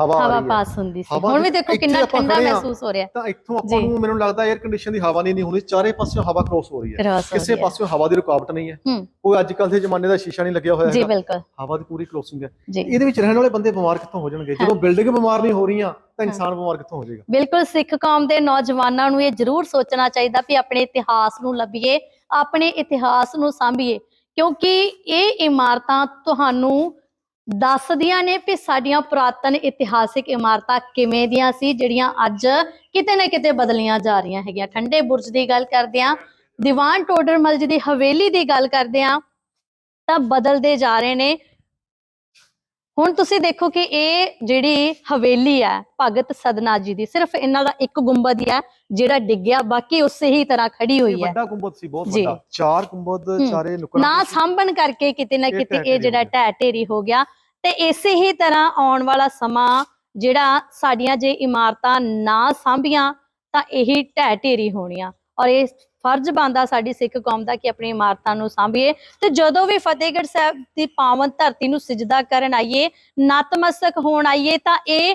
Speaker 2: ਹਵਾ ਆ
Speaker 1: ਹਵਾ
Speaker 2: ਰਹੀ ਹੈ।
Speaker 1: ਪਾਸ ਹੁੰਦੀ ਸੀ।
Speaker 2: ਹਵਾ
Speaker 1: ਹੁਣ ਵੀ
Speaker 2: ਦੇ-
Speaker 1: ਦੇਖੋ
Speaker 2: ਇੱਥੇ
Speaker 1: ਕਿੰਨਾ
Speaker 2: ਆਪਾਂ
Speaker 1: ਠੰਡਾ
Speaker 2: ਖੜੇ ਹਾਂ।
Speaker 1: ਮਹਿਸੂਸ ਹੋ ਰਿਹਾ।
Speaker 2: ਤਾਂ ਇੱਥੋਂ ਆਪਾਂ
Speaker 1: ਜੀ।
Speaker 2: ਨੂੰ ਮੈਨੂੰ ਲੱਗਦਾ 에ਅਰ ਕੰਡੀਸ਼ਨ ਦੀ ਹਵਾ ਨਹੀਂ ਨਹੀਂ ਹੋਣੀ ਚਾਰੇ ਪਾਸਿਓਂ ਹਵਾ ਕ੍ਰੋਸ ਹੋ ਰਹੀ ਹੈ।
Speaker 1: Cross ਹੋ
Speaker 2: ਕਿਸੇ
Speaker 1: ਰਹੀ ਹੈ।
Speaker 2: ਪਾਸਿਓਂ ਹਵਾ ਦੀ ਰੁਕਾਵਟ ਨਹੀਂ ਹੈ।
Speaker 1: ਹੂੰ।
Speaker 2: ਕੋਈ ਅੱਜ ਕੱਲ ਦੇ ਜ਼ਮਾਨੇ ਦਾ ਸ਼ੀਸ਼ਾ ਨਹੀਂ ਲੱਗਿਆ ਹੋਇਆ
Speaker 1: ਜੀ
Speaker 2: ਹੈਗਾ।
Speaker 1: ਬਿਲਕੁਲ।
Speaker 2: ਹਵਾ ਦੀ ਪੂਰੀ ਕ੍ਰੋਸਿੰਗ ਹੈ।
Speaker 1: ਜੀ।
Speaker 2: ਇਹਦੇ ਵਿੱਚ ਰਹਿਣ ਵਾਲੇ ਬੰਦੇ ਬਿਮਾਰ ਕਿੱਥੋਂ ਹੋ ਜਾਣਗੇ? ਜਦੋਂ ਬਿਲਡਿੰਗ ਬਿਮਾਰ ਨਹੀਂ ਹੋ ਰਹੀਆਂ ਤਾਂ ਇਨਸਾਨ ਬਿਮਾਰ ਕਿੱਥੋਂ ਹੋ ਜਾਏਗਾ?
Speaker 1: ਬਿਲਕੁਲ ਸਿੱਖ ਕੌਮ ਦੇ ਨੌਜਵਾਨਾਂ ਨੂੰ ਇਹ ਜ਼ਰੂਰ ਸੋਚਣਾ ਚਾਹੀਦਾ ਵੀ ਆਪਣੇ ਇਤਿਹਾਸ ਨੂੰ ਲੱਭੀਏ ਆਪਣੇ ਇਤਿਹਾਸ ਨੂੰ ਸਾਂਭੀਏ। ਕਿਉਂਕਿ ਇਹ ਇਮਾਰਤਾਂ ਤੁਹਾਨੂੰ ਦੱਸਦੀਆਂ ਨੇ ਵੀ ਸਾਡੀਆਂ ਪੁਰਾਤਨ ਇਤਿਹਾਸਿਕ ਇਮਾਰਤਾਂ ਕਿਵੇਂ ਦੀਆਂ ਸੀ, ਜਿਹੜੀਆਂ ਅੱਜ ਕਿਤੇ ਨਾ ਕਿਤੇ ਬਦਲੀਆਂ ਜਾ ਰਹੀਆਂ ਹੈਗੀਆਂ। ਠੰਡੇ ਬੁਰਜ ਦੀ ਗੱਲ ਕਰਦੇ ਆਂ ਦੀਵਾਨ ਟੋਡਰ ਮਲਜ਼ ਦੀ ਹਵੇਲੀ ਦੀ ਗੱਲ ਕਰਦੇ ਆਂ ਤਾਂ ਬਦਲਦੇ ਜਾ ਰਹੇ ਨੇ। ਹੁਣ ਤੁਸੀਂ ਦੇਖੋ ਕਿ ਇਹ ਜਿਹੜੀ ਹਵੇਲੀ ਹੈ ਭਗਤ ਸਦਨਾ ਜੀ ਦੀ ਸਿਰਫ ਇਹਨਾਂ ਦਾ ਇੱਕ ਗੁੰਬਦ ਹੀ ਹੈ ਜਿਹੜਾ ਡਿੱਗਿਆ ਬਾਕੀ ਉਸੇ ਹੀ ਤਰ੍ਹਾਂ ਖੜੀ ਹੋਈ ਹੈ
Speaker 2: ਵੱਡਾ ਗੁੰਬਦ ਸੀ ਬਹੁਤ
Speaker 1: ਜੀ।
Speaker 2: ਵੱਡਾ ਚਾਰ ਗੁੰਬਦ
Speaker 1: ਹੂੰ।
Speaker 2: ਚਾਰੇ ਨੁਕਰਾਂ
Speaker 1: ਨਾ। ਸਾਂਭਣ ਕਰਕੇ ਕਿਤੇ ਨਾ ਕਿਤੇ ਇਹ ਜਿਹੜਾ ਢਹਿ ਢੇਰੀ ਹੋ ਗਿਆ ਤੇ ਇਸੇ ਹੀ ਤਰ੍ਹਾਂ ਆਉਣ ਵਾਲਾ ਸਮਾਂ ਜਿਹੜਾ ਸਾਡੀਆਂ ਜੇ ਇਮਾਰਤਾਂ ਨਾ ਸਾਂਭੀਆਂ ਤਾਂ ਇਹੀ ਢਹਿ ਢੇਰੀ ਹੋਣੀਆਂ ਔਰ ਇਹ ਫਰਜ਼ ਬਣਦਾ ਸਾਡੀ ਸਿੱਖ ਕੌਮ ਦਾ ਕਿ ਆਪਣੀ ਇਮਾਰਤਾਂ ਨੂੰ ਸਾਂਭੀਏ ਤੇ ਜਦੋਂ ਵੀ ਫਤਿਹਗੜ੍ਹ ਸਾਹਿਬ ਦੀ ਪਾਵਨ ਧਰਤੀ ਨੂੰ ਸਿਜਦਾ ਕਰਨ ਆਈਏ, ਨਤਮਸਤਕ ਹੋਣ ਆਈਏ, ਤਾਂ ਇਹ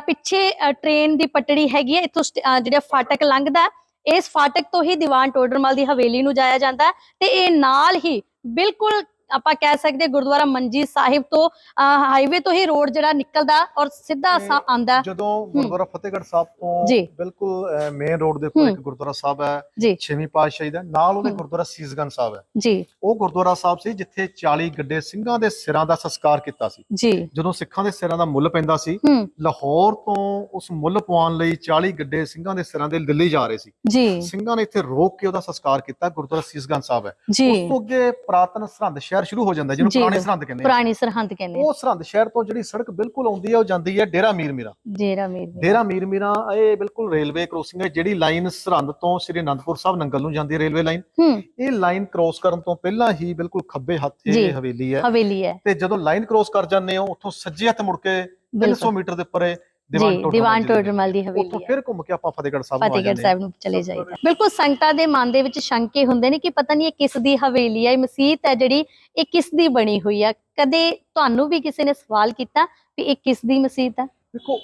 Speaker 1: ਪਿੱਛੇ ਟ੍ਰੇਨ ਦੀ ਪਟੜੀ ਹੈਗੀ ਹੈ, ਇੱਥੋਂ ਜਿਹੜਾ ਫਾਟਕ ਲੰਘਦਾ ਇਸ ਫਾਟਕ ਤੋਂ ਹੀ ਦੀਵਾਨ ਟੋਡਰਮਲ ਦੀ ਹਵੇਲੀ ਨੂੰ ਜਾਇਆ ਜਾਂਦਾ ਤੇ ਇਹ ਨਾਲ ਹੀ ਬਿਲਕੁਲ ਆਪਾਂ ਕਹਿ ਸਕਦੇ ਗੁਰਦੁਆਰਾ ਮੰਜੀ ਸਾਹਿਬ ਤੋਂ ਹਾਈਵੇ ਤੋਂ ਹੀ ਰੋਡ ਜਿਹੜਾ ਨਿਕਲਦਾ ਔਰ ਸਿੱਧਾ ਆਂਦਾ
Speaker 2: ਜਦੋਂ ਗੁਰਦੁਆਰਾ ਫਤਿਹਗੜ੍ਹ ਸਾਹਿਬ ਤੋਂ। ਬਿਲਕੁਲ ਮੇਨ ਰੋਡ ਦੇ ਉੱਪਰ। ਇੱਕ ਗੁਰਦੁਆਰਾ ਸਾਹਿਬ ਹੈ ਛੇਵੀਂ ਪਾਤਸ਼ਾਹੀ ਦਾ ਨਾਲ ਉਹਦੇ। ਗੁਰਦੁਆਰਾ ਸੀਸਗੰਜ ਸਾਹਿਬ ਹੈ।
Speaker 1: ਜੀ।
Speaker 2: ਉਹ ਗੁਰਦੁਆਰਾ ਸਾਹਿਬ ਸੀ ਜਿੱਥੇ 40 ਗੱਡੇ ਸਿੰਘਾਂ ਦੇ ਸਿਰਾਂ ਦਾ ਸੰਸਕਾਰ ਕੀਤਾ ਸੀ।
Speaker 1: ਜੀ।
Speaker 2: ਜਦੋਂ ਸਿੱਖਾਂ ਦੇ ਸਿਰਾਂ ਦਾ ਮੁੱਲ ਪੈਂਦਾ ਸੀ ਲਾਹੌਰ ਤੋਂ ਉਸ ਮੁੱਲ ਪਵਾਉਣ ਲਈ 40 ਗੱਡੇ ਸਿੰਘਾਂ ਦੇ ਸਿਰਾਂ ਦੇ ਦਿੱਲੀ ਜਾ ਰਹੇ ਸੀ।
Speaker 1: ਜੀ।
Speaker 2: ਸਿੰਘਾਂ ਨੇ ਇੱਥੇ ਰੋਕ ਕੇ ਉਹਦਾ ਸੰਸਕਾਰ ਕੀਤਾ ਗੁਰਦੁਆਰਾ ਸੀਸਗੰਜ ਸਾਹਿਬ ਹੈ।
Speaker 1: ਜੀ।
Speaker 2: ਉਸ ਤੋਂ ਅੱਗੇ ਪ੍ਰਾਤਨ ਸਰਹੰਦ ਸ਼ਹਿਰ ਸ਼ੁਰੂ ਹੋ ਜਾਂਦਾ ਜਿਹਨੂੰ
Speaker 1: ਜੀ,
Speaker 2: ਪੁਰਾਣੇ। ਸਰਹੰਦ ਕਹਿੰਦੇ ਆ
Speaker 1: ਪੁਰਾਣੀ ਸਰਹੰਦ ਕਹਿੰਦੇ ਆ।
Speaker 2: ਉਹ ਸਰਹੰਦ ਸ਼ਹਿਰ ਤੋਂ ਜਿਹੜੀ ਸੜਕ ਬਿਲਕੁਲ ਆਉਂਦੀ ਹੈ ਉਹ ਜਾਂਦੀ ਹੈ ਡੇਰਾ ਮੀਰ ਮੀਰਾ
Speaker 1: ਜੇਰਾ ਮੀਰ ਮੀਰ।
Speaker 2: ਡੇਰਾ ਮੀਰ ਮੀਰਾ ਇਹ ਬਿਲਕੁਲ ਰੇਲਵੇ ਕ੍ਰੋਸਿੰਗ ਹੈ ਜਿਹੜੀ ਲਾਈਨ ਸਰਹੰਦ ਤੋਂ ਸ੍ਰੀ ਅਨੰਦਪੁਰ ਸਾਹਿਬ ਨੰਗਲ ਨੂੰ ਜਾਂਦੀ ਹੈ ਰੇਲਵੇ ਲਾਈਨ
Speaker 1: ਹੂੰ
Speaker 2: ਇਹ ਲਾਈਨ ਕ੍ਰੋਸ ਕਰਨ ਤੋਂ ਪਹਿਲਾਂ ਹੀ ਬਿਲਕੁਲ ਖੱਬੇ ਹੱਥ
Speaker 1: ਜੀ।
Speaker 2: ਇਹ ਹਵੇਲੀ ਹੈ
Speaker 1: ਹਵੇਲੀ ਹੈ
Speaker 2: ਤੇ ਜਦੋਂ ਲਾਈਨ ਕ੍ਰੋਸ ਕਰ ਜਾਂਦੇ ਹੋ ਉੱਥੋਂ ਸੱਜੇ ਹੱਥ ਮੁੜ ਕੇ 300
Speaker 1: ਬਿਲਕੁਲ
Speaker 2: ਮੀਟਰ ਦੇ ਉੱਪਰ ਇਹ
Speaker 1: ਜੀ ਦੀਵਾਨ ਟੋਡਰਮਲ ਦੀ
Speaker 2: ਉੱਥੋਂ
Speaker 1: ਹਵੇਲੀ ਹੈ।
Speaker 2: ਫਿਰ ਘੁੰਮ ਕੇ ਆਪਾਂ ਫਤਿਹਗੜ੍ਹ ਸਾਹਿਬ ਨੂੰ ਆ
Speaker 1: ਫਤਿਹਗੜ੍ਹ
Speaker 2: ਜਾਂਦੇ ਹਾਂ।
Speaker 1: ਸਾਹਿਬ ਨੂੰ ਚਲੇ ਜਾਈਦਾ। ਬਿਲਕੁਲ ਸੰਗਤਾਂ ਦੇ ਮਨ ਦੇ ਵਿੱਚ ਸ਼ੰਕੇ ਹੁੰਦੇ ਨੇ ਕਿ ਪਤਾ ਨਹੀਂ ਇਹ ਕਿਸ ਦੀ ਹਵੇਲੀ ਹੈ ਇਹ ਮਸਜਿਦ ਹੈ ਜਿਹੜੀ ਇਹ ਕਿਸ ਦੀ ਬਣੀ ਹੋਈ ਹੈ। ਕਦੇ ਤੁਹਾਨੂੰ ਵੀ ਕਿਸੇ ਨੇ ਸਵਾਲ ਕੀਤਾ ਵੀ ਇਹ ਕਿਸ ਦੀ ਮਸਜਿਦ ਹੈ?
Speaker 2: ਦੇਖੋ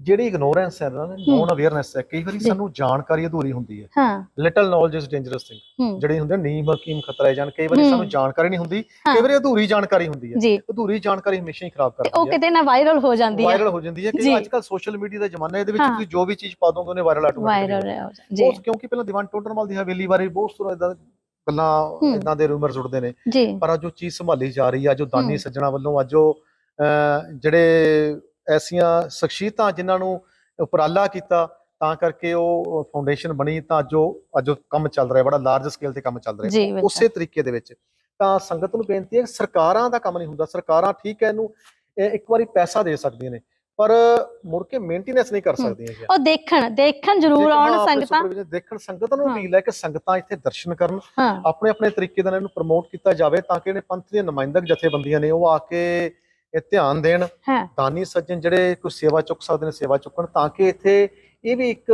Speaker 2: ਜਿਹੜੀ ਇਗਨੋਰੈਂਸ ਹੈ ਨਾ ਨੋਨ ਅਵੇਅਰਨੈਸ ਹੈ ਕਈ ਵਾਰੀ। ਸਾਨੂੰ ਜਾਣਕਾਰੀ ਅਧੂਰੀ ਹੁੰਦੀ ਹੈ
Speaker 1: ਹਾਂ
Speaker 2: little knowledge is dangerous thing
Speaker 1: ਹੂੰ
Speaker 2: ਜਿਹੜੀ ਹੁੰਦੀ ਹੈ ਨੀਮ ਹਕੀਮ ਖਤਰਾ ਹੈ ਜਾਨ ਕਈ ਵਾਰੀ
Speaker 1: ਹੂੰ।
Speaker 2: ਸਾਨੂੰ ਜਾਣਕਾਰੀ ਨਹੀਂ ਹੁੰਦੀ
Speaker 1: ਹਾਂ।
Speaker 2: ਕਈ ਵਾਰੀ ਅਧੂਰੀ ਜਾਣਕਾਰੀ ਹੁੰਦੀ ਹੈ ਅਧੂਰੀ ਜਾਣਕਾਰੀ ਹਮੇਸ਼ਾ ਹੀ ਖਰਾਬ
Speaker 1: ਉਹ
Speaker 2: ਕਰਦੀ ਹੈ
Speaker 1: ਕਿਤੇ ਨਾ ਵਾਇਰਲ ਹੋ ਜਾਂਦੀ ਹੈ
Speaker 2: ਵਾਇਰਲ ਹੋ ਜਾਂਦੀ ਹੈ। ਕਿ ਅੱਜ ਕੱਲ ਸੋਸ਼ਲ ਮੀਡੀਆ ਦਾ ਜ਼ਮਾਨਾ ਹੈ ਇਹਦੇ ਵਿੱਚ
Speaker 1: ਹਾਂ।
Speaker 2: ਤੁਸੀਂ ਜੋ ਵੀ ਚੀਜ਼ ਪਾ ਦੋਗੇ ਉਹਨੇ ਵਾਇਰਲ ਆਟੋਮੈਟਿਕਲੀ
Speaker 1: ਵਾਇਰਲ ਜੀ
Speaker 2: ਉਹ ਕਿਉਂਕਿ ਪਹਿਲਾਂ ਦੀਵਾਨ ਟੋਡਰਮਲ ਦੀ ਹਵੇਲੀ ਬਾਰੇ ਬਹੁਤ ਸਾਰਾ ਇਦਾਂ ਗੱਲਾਂ
Speaker 1: ਹੂੰ।
Speaker 2: ਇਦਾਂ ਦੇ ਰੂਮਰਸ ਉੱਡਦੇ ਨੇ ਪਰ ਅੱਜ ਉਹ ਚੀਜ਼ ਸੰਭਾਲੀ ਜਾ ਰਹੀ ਹੈ ਜੋ ਦਾਨੀ
Speaker 1: ਹੂੰ।
Speaker 2: ਸੱਜਣਾ ਵੱਲੋਂ ਅੱਜ ਉਹ ਜਿਹੜੇ ਐਸੀਆਂ ਸ਼ਖਸੀਅਤਾਂ ਜਿਨ੍ਹਾਂ ਨੂੰ ਉਪਰਾਲਾ ਕੀਤਾ ਤਾਂ ਕਰਕੇ ਉਹ ਫਾਊਂਡੇਸ਼ਨ ਬਣੀ ਤਾਂ ਜੋ ਅੱਜ ਕੰਮ ਚੱਲ ਰਿਹਾ ਬੜਾ ਲਾਰਜ ਸਕੇਲ ਤੇ ਕੰਮ ਚੱਲ ਰਿਹਾ। ਉਸੇ ਤਰੀਕੇ ਦੇ ਵਿੱਚ ਤਾਂ ਸੰਗਤ ਨੂੰ ਬੇਨਤੀ ਹੈ ਸਰਕਾਰਾਂ ਦਾ ਕੰਮ ਨਹੀਂ ਹੁੰਦਾ ਸਰਕਾਰਾਂ ਠੀਕ ਹੈ ਇਹਨੂੰ ਇਹ ਇੱਕ ਵਾਰੀ ਪੈਸਾ ਦੇ ਸਕਦੀਆਂ ਨੇ ਪਰ ਮੁੜ ਕੇ ਮੇਨਟੇਨੈਂਸ ਨਹੀਂ ਕਰ। ਸਕਦੀਆਂ ਜੀ
Speaker 1: ਉਹ ਦੇਖਣ ਦੇਖਣ ਜ਼ਰੂਰ ਆਉਣ ਸੰਗਤਾਂ।
Speaker 2: ਦੇਖਣ ਸੰਗਤਾਂ ਨੂੰ। ਅਪੀਲ ਹੈ ਕਿ ਸੰਗਤਾਂ ਇੱਥੇ ਦਰਸ਼ਨ ਕਰਨ ਆਪਣੇ ਆਪਣੇ ਤਰੀਕੇ ਨਾਲ ਇਹਨੂੰ ਪ੍ਰਮੋਟ ਕੀਤਾ ਜਾਵੇ ਤਾਂ ਕਿ ਜਿਹੜੇ ਪੰਥ ਦੀਆਂ ਨੁਮਾਇੰਦਕ ਜਥੇਬੰਦੀਆਂ ਨੇ ਉਹ ਆ ਕੇ ਇਹ ਧਿਆਨ ਦੇਣ
Speaker 1: ਹਾਂ
Speaker 2: ਦਾਨੀ ਸੱਜਣ ਜਿਹੜੇ ਕੋਈ ਸੇਵਾ ਚੁੱਕ ਸਕਦੇ ਨੇ ਸੇਵਾ ਚੁੱਕਣ ਤਾਂ ਕਿ ਇੱਥੇ ਇਹ ਵੀ ਇੱਕ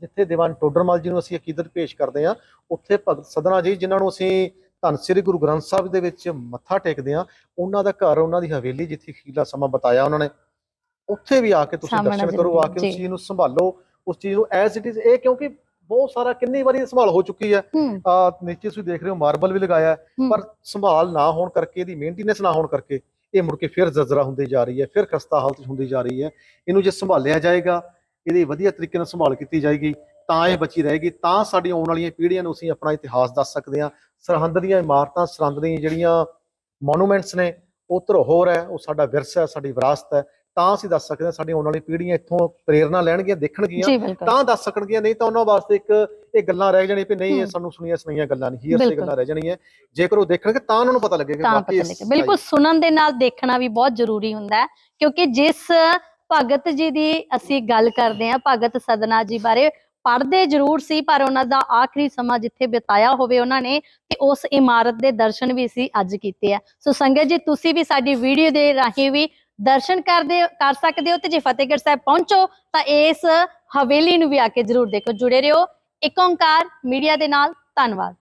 Speaker 2: ਜਿੱਥੇ ਦੀਵਾਨ ਟੋਡਰਮਲ ਜੀ ਨੂੰ ਅਸੀਂ ਅਕੀਦਤ ਪੇਸ਼ ਕਰਦੇ ਹਾਂ ਉੱਥੇ ਭਗਤ ਸਦਨਾ ਜੀ ਜਿਨ੍ਹਾਂ ਨੂੰ ਅਸੀਂ ਧੰਨ ਸ੍ਰੀ ਗੁਰੂ ਗ੍ਰੰਥ ਸਾਹਿਬ ਦੇ ਵਿੱਚ ਮੱਥਾ ਟੇਕਦੇ ਹਾਂ ਉਹਨਾਂ ਦਾ ਘਰ ਉਹਨਾਂ ਦੀ ਹਵੇਲੀ ਜਿੱਥੇ ਅਖੀਰਲਾ ਸਮਾਂ ਬਤਾਇਆ ਉਹਨਾਂ ਨੇ ਉੱਥੇ ਵੀ ਆ ਕੇ ਤੁਸੀਂ ਦਰਸ਼ਨ ਕਰੋ ਆ ਕੇ ਉਸ। ਚੀਜ਼ ਨੂੰ ਸੰਭਾਲੋ ਉਸ ਚੀਜ਼ ਨੂੰ ਐਜ਼ ਇਟ ਇਜ਼ ਇਹ ਕਿਉਂਕਿ ਬਹੁਤ ਸਾਰਾ ਕਿੰਨੀ ਵਾਰੀ ਸੰਭਾਲ ਹੋ ਚੁੱਕੀ ਹੈ ਆ ਨੀਚੇ ਤੁਸੀਂ ਦੇਖ ਰਹੇ ਹੋ ਮਾਰਬਲ ਵੀ ਲਗਾਇਆ। ਪਰ ਸੰਭਾਲ ਨਾ ਹੋਣ ਕਰਕੇ ਇਹਦੀ ਮੇਨਟੇਨੈਂਸ ਨਾ ਹੋਣ ਕਰਕੇ ਇਹ ਮੁੜ ਕੇ ਫਿਰ ਜ਼ਰਜ਼ਰਾ ਹੁੰਦੀ ਜਾ ਰਹੀ ਹੈ, ਫਿਰ ਖਸਤਾ ਹਾਲਤ 'ਚ ਹੁੰਦੀ ਜਾ ਰਹੀ ਹੈ। ਇਹਨੂੰ ਜੇ ਸੰਭਾਲਿਆ ਜਾਏਗਾ, ਇਹਦੀ ਵਧੀਆ ਤਰੀਕੇ ਨਾਲ ਸੰਭਾਲ ਕੀਤੀ ਜਾਏਗੀ, ਤਾਂ ਇਹ ਬਚੀ ਰਹੇਗੀ, ਤਾਂ ਸਾਡੀ ਆਉਣ ਵਾਲੀਆਂ ਪੀੜ੍ਹੀਆਂ ਨੂੰ ਅਸੀਂ ਆਪਣਾ ਇਤਿਹਾਸ ਦੱਸ ਸਕਦੇ ਹਾਂ। ਸਰਹੰਦ ਦੀਆਂ ਇਮਾਰਤਾਂ, ਸਰਹੰਦ ਦੀਆਂ ਜਿਹੜੀਆਂ ਮੋਨੂਮੈਂਟਸ ਨੇ, ਉਹ ਧਰੋਹਰ ਹੈ, ਉਹ ਸਾਡਾ ਵਿਰਸਾ ਹੈ, ਸਾਡੀ ਵਿਰਾਸਤ ਹੈ। ਤਾਂ ਅਸੀਂ ਦੱਸ ਸਕਦੇ ਹਾਂ ਸਾਡੀ ਆਉਣ ਵਾਲੀ ਪੀੜ੍ਹੀਆਂ ਇੱਥੋਂ ਪ੍ਰੇਰਣਾ ਲੈਣਗੀਆਂ ਦੇਖਣਗੀਆਂ। ਤਾਂ ਦੱਸ ਸਕਣਗੀਆਂ ਨਹੀਂ ਤਾਂ ਉਹਨਾਂ ਵਾਸਤੇ ਇੱਕ ਇਹ ਗੱਲਾਂ ਰਹਿ ਜਾਣੀਆਂ ਵੀ ਨਹੀਂ। ਸਾਨੂੰ ਸੁਣੀਆਂ ਸੁਣਾਈਆਂ ਗੱਲਾਂ ਨਹੀਂ ਹੀਅਰ ਸੇ। ਗੱਲਾਂ ਰਹਿ ਜਾਣੀਆਂ। ਜੇਕਰ ਉਹ ਦੇਖਣਗੇ ਤਾਂ ਉਹਨਾਂ ਨੂੰ ਪਤਾ ਲੱਗੇਗਾ ਬਾਕੀ
Speaker 1: ਬਿਲਕੁਲ ਸੁਣਨ ਦੇ ਨਾਲ ਦੇਖਣਾ ਵੀ ਬਹੁਤ ਜ਼ਰੂਰੀ ਹੁੰਦਾ ਹੈ ਕਿਉਂਕਿ ਜਿਸ ਭਗਤ ਜੀ ਦੀ ਅਸੀਂ ਗੱਲ ਕਰਦੇ ਹਾਂ ਭਗਤ ਸਦਨਾ ਜੀ ਬਾਰੇ ਪੜ੍ਹਦੇ ਜ਼ਰੂਰ ਸੀ ਪਰ ਉਹਨਾਂ ਦਾ ਆਖਰੀ ਸਮਾਂ ਜਿੱਥੇ ਬਿਤਾਇਆ ਹੋਵੇ ਉਹਨਾਂ ਨੇ ਤੇ ਉਸ ਇਮਾਰਤ ਦੇ ਦਰਸ਼ਨ ਵੀ ਸੀ ਅੱਜ ਕੀਤੇ ਆ। ਸੋ ਸੰਗਤ ਜੀ ਤੁਸੀਂ ਵੀ ਸਾਡੀ ਵੀਡੀਓ ਦੇ ਰਾਹੀਂ ਵੀ ਦਰਸ਼ਨ ਕਰਦੇ, ਕਰ ਸਕਦੇ ਹੋ ਤੇ ਜੇ ਫਤਿਹਗੜ੍ਹ ਸਾਹਿਬ ਪਹੁੰਚੋ, ਤਾਂ ਇਸ ਹਵੇਲੀ ਨੂੰ ਵੀ ਆ ਕੇ ਜ਼ਰੂਰ ਦੇਖੋ। ਜੁੜੇ ਰਹੋ। ਇੱਕ ਓੰਕਾਰ ਮੀਡੀਆ ਦੇ ਨਾਲ। ਧੰਨਵਾਦ।